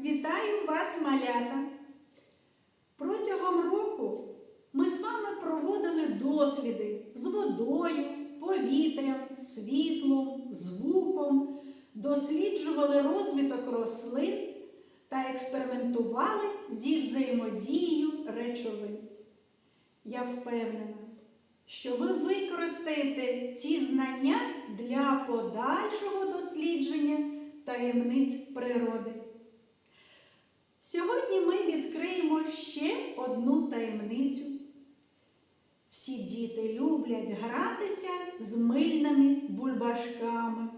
Вітаю вас, малята! Протягом року ми з вами проводили досліди з водою, повітрям, світлом, звуком, досліджували розвиток рослин та експериментували зі взаємодією речовин. Я впевнена, що ви використаєте ці знання для подальшого дослідження таємниць природи. Сьогодні ми відкриємо ще одну таємницю. Всі діти люблять гратися з мильними бульбашками.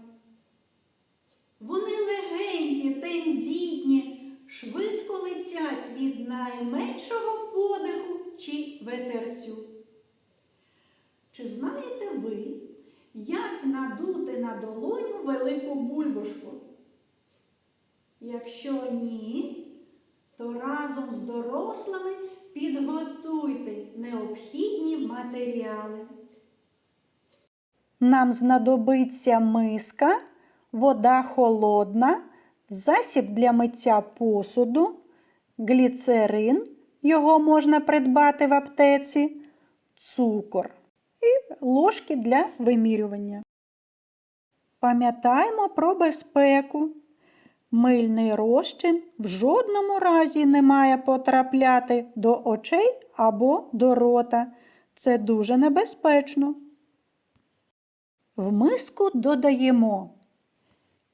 Вони легенькі, тендітні, швидко летять від найменшого подиху чи ветерцю. Чи знаєте ви, як надути на долоню велику бульбашку? Якщо ні, то разом з дорослими підготуйте необхідні матеріали. Нам знадобиться миска, вода холодна, засіб для миття посуду, гліцерин, його можна придбати в аптеці, цукор і ложки для вимірювання. Пам'ятаємо про безпеку. Мильний розчин в жодному разі не має потрапляти до очей або до рота. Це дуже небезпечно. В миску додаємо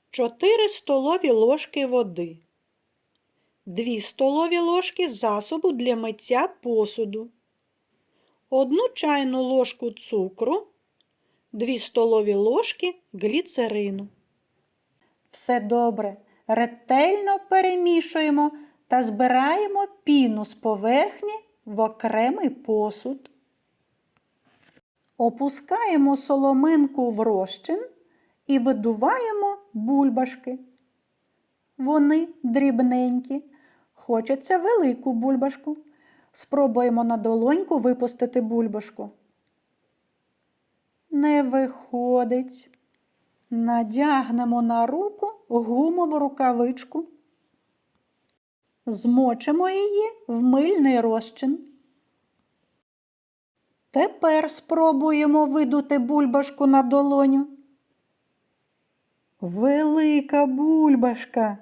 4 столові ложки води, 2 столові ложки засобу для миття посуду, 1 чайну ложку цукру, 2 столові ложки гліцерину. Все добре. Ретельно перемішуємо та збираємо піну з поверхні в окремий посуд. Опускаємо соломинку в розчин і видуваємо бульбашки. Вони дрібненькі. Хочеться велику бульбашку. Спробуємо на долоньку випустити бульбашку. Не виходить. Надягнемо на руку гумову рукавичку. Змочимо її в мильний розчин. Тепер спробуємо видути бульбашку на долоню. Велика бульбашка.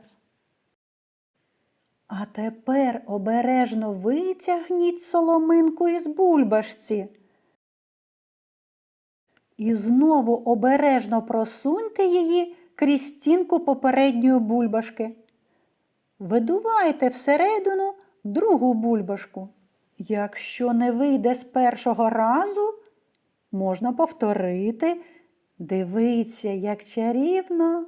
А тепер обережно витягніть соломинку із бульбашці. І знову обережно просуньте її крізь стінку попередньої бульбашки. Видувайте всередину другу бульбашку. Якщо не вийде з першого разу, можна повторити. Дивіться, як чарівно.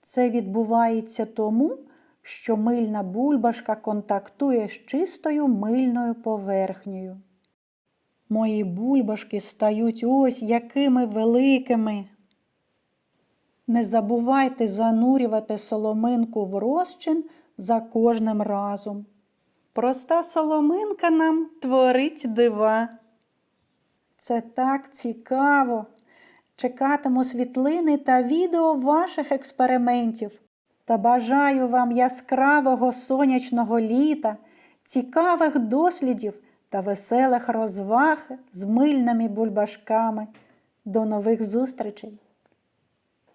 Це відбувається тому, що мильна бульбашка контактує з чистою мильною поверхнею. Мої бульбашки стають ось якими великими. Не забувайте занурювати соломинку в розчин за кожним разом. Проста соломинка нам творить дива. Це так цікаво. Чекатиму світлини та відео ваших експериментів. Та бажаю вам яскравого сонячного літа, цікавих дослідів та веселих розваг з мильними бульбашками. До нових зустрічей!